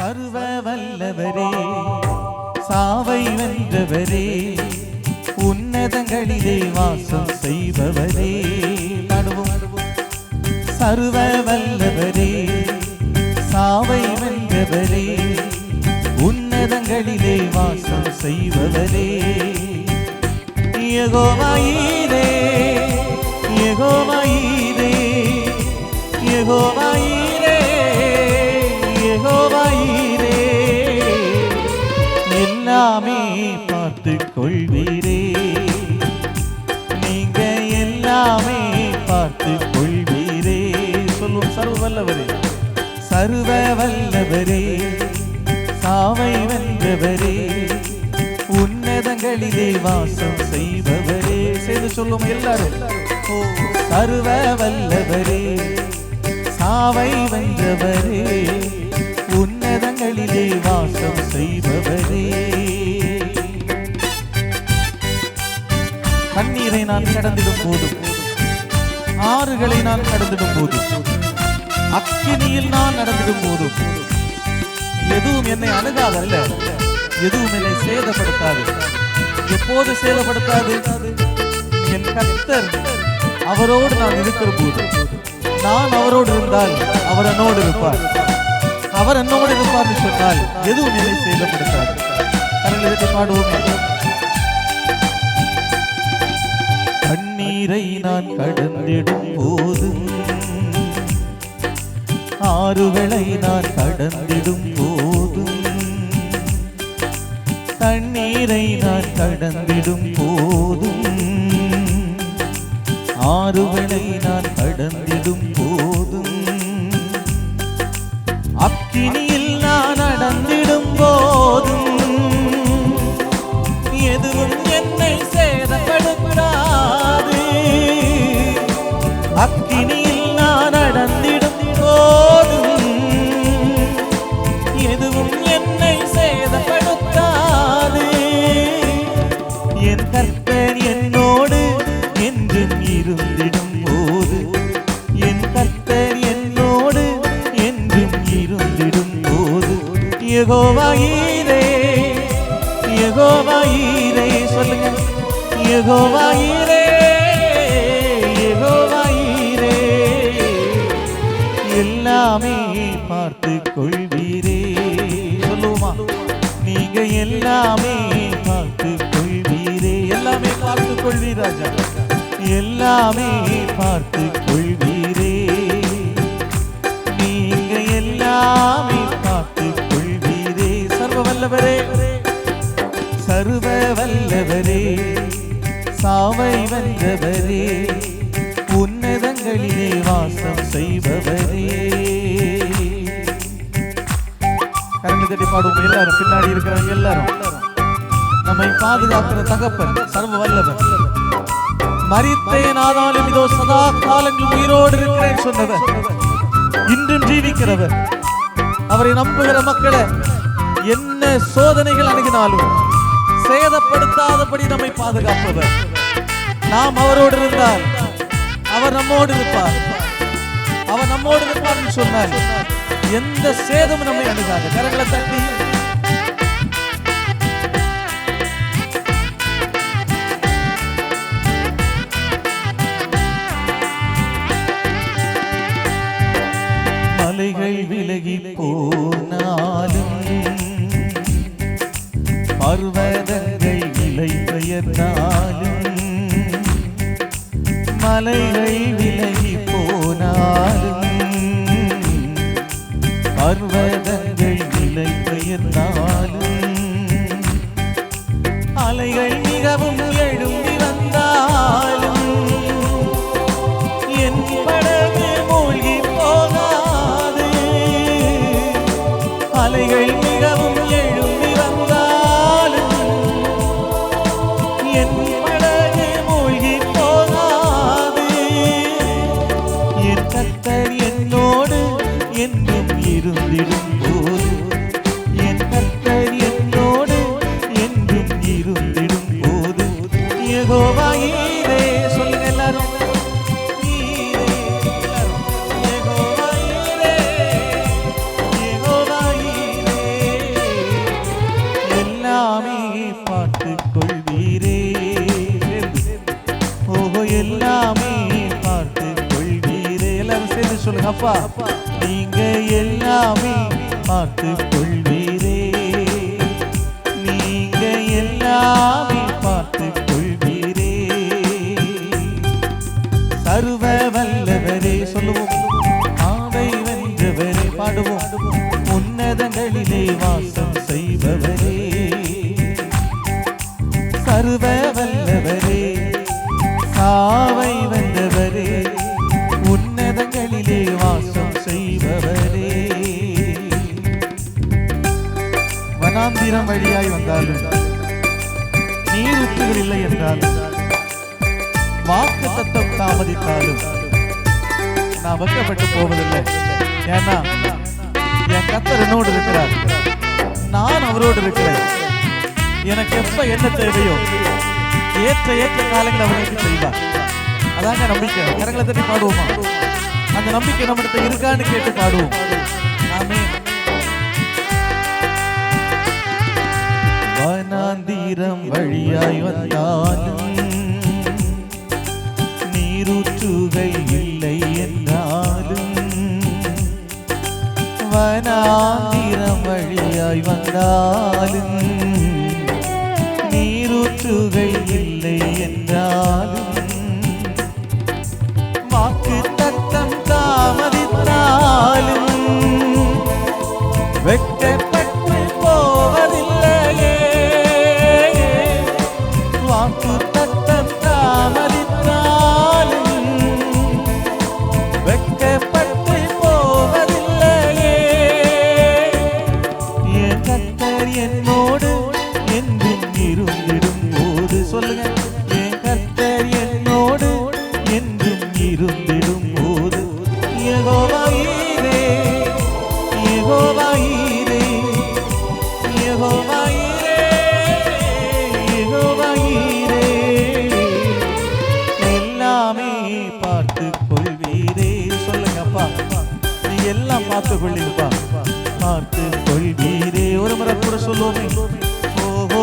சர்வ வல்லவரே சாவை வென்றவரே உன்னதங்களிலே வாசம் செய்பவரே. பாடுவோம் சர்வ வல்லவரே சாவை வென்றவரே உன்னதங்களிலே வாசம் செய்பவரே. யெகோவாயீரே யெகோவாயீரே யெகோவாயீரே யெகோவாயீரே எல்லாமே பார்த்து கொள்வீரே நீங்க எல்லாமே பார்த்து கொள்வீரே சொல்லும் சர்வ வல்லவரே. சர்வ வல்லவரே. சாவை வந்தவரே உன்னதங்களிலே வாசம் செய்பவரே. செய்து சொல்லும் எல்லாரும். சர்வ வல்லவரே. சாவை வந்தவரே உன்னதங்களிலே வாசம் செய்பவரே. தண்ணீரை நான் கடந்திடும் போதும் ஆறுகளை நான் கடந்திடும் போதும் அக்கினியில் நான் நடந்திடும் போதும் எதுவும் என்னை அணுகாதல்ல எதுவும் என்னை சேதப்படுத்தாது. எப்போது சேதப்படுத்தாது? என் கத்தர் அவரோடு நான் இருக்கிற போது நான் அவரோடு இருந்தால் அவர் என்னோடு இருப்பார். அவர் என்னோடு இருப்பார் சொன்னால் எதுவும் என்னை சேதப்படுத்தாது. பாடுவோம். நீரை நான் கடந்திடும் போது ஆறுகளை நான் கடந்திடும் போது தண்ணீரை நான் கடந்திடும் போதும் ஆறுகளை நான் கடந்திடும் போதும் அக்கினியில் நான் நடந்திடும் போதும். எதுவும் என்னை சேதப்படுத்தாது. என் கர்த்தர் என்னோடு என்றும் இருந்திடும் போது. என் கர்த்தர் என்னோடு என்றும் இருந்திடும் போது. யெகோவாயீரே யெகோவாயீரே சொல்லுங்க. யெகோவாயீரே எல்லாமே பார்த்து கொள்வீரே. சொல்லுவோமா? நீங்க எல்லாமே பார்த்து கொள்வீரே. எல்லாமே பார்த்து கொள்வீர் ராஜா. எல்லாமே பார்த்து கொள்வீரே. நீங்க எல்லாமே பார்த்து கொள்வீரே. சர்வ வல்லவரே. சர்வ வல்லவரே. சாவை வந்தவரே. வாசம் கரங்களை தட்டி பாடுவோம் எல்லாரும். பின்னாடி இருக்கிறவங்க எல்லாரும். நம்மை பாதுகாக்கிற தகப்பன் சர்வ வல்லவன் மரித்தேன் ஆனாலும் இதோ சதா காலங்கள் உயிரோடு இருக்கிறேன் சொன்னவர். இன்றும் ஜீவிக்கிறவர். அவரை நம்புகிற மக்களை என்ன சோதனைகள் அணுகினாலும் சேதப்படுத்தாதபடி நம்மை பாதுகாப்பவர். நாம் அவரோடு இருந்தால் அவர் நம்மோடு இருப்பார். அவன் நம்மோடு இருப்பார் சொன்னார் எந்த சேதமும் நம்மை அணுகாது. கரங்களை தட்டி. மலைகள் விலகி போனாலும் பர்வதங்கள் விலை பெயர்ந்தாலும் மலைகள் விலை அலைகள் மிகவும் அப்பா நீங்க எல்லாமே பார்த்து கொள்வீரே நீங்க எல்லாமே பார்த்து கொள்வீரே சர்வ வல்லவரே சொல்லுவோம் ஆவை வென்றவரே பாடுவோம் உன்னதங்களிலே வாசம் மந்திரம் வழியாய் வந்தாலும் நீரூற்றுகள் இல்லை என்றாலும் வாக்கு தத்தம் தாமதித்தாலும் நான் வெக்கப்பட்டு போவதில்லை. ஏன்னா என் கத்தர் என்னோடு இருக்கிறார். நான் அவரோடு இருக்கிறேன். எனக்கு எப்ப என்ன தேவையோ ஏற்ற ஏற்ற காலங்கள் அவருக்கு செய்வார். அதாங்க நம்பிக்கை. கரங்களை தட்டி பாடுவோமா? அந்த நம்பிக்கை நம்மகிட்ட இருக்கான்னு கேட்டு பாடுவோம். வழியாய் வந்தாலும் நீரூற்றுகை இல்லை என்றாலும் வாக்கு தத்தம் தாமதித்தாலும் இருந்திடும் போது சொல்லுங்க. என் கத்தர் என்னோடு என்றும் இருந்திடும் போது. யெகோவாயீரே யெகோவாயீரே யெகோவாயீரே யெகோவாயீரே எல்லாமே பார்த்து கொள்வீரே. சொல்லுங்கப்பா. நீ எல்லாம் பார்த்து கொள்ளிருப்பா பார்த்து கொள்வீரே. ஒரு முறை கூட சொல்லுவோமே. ஓஹோ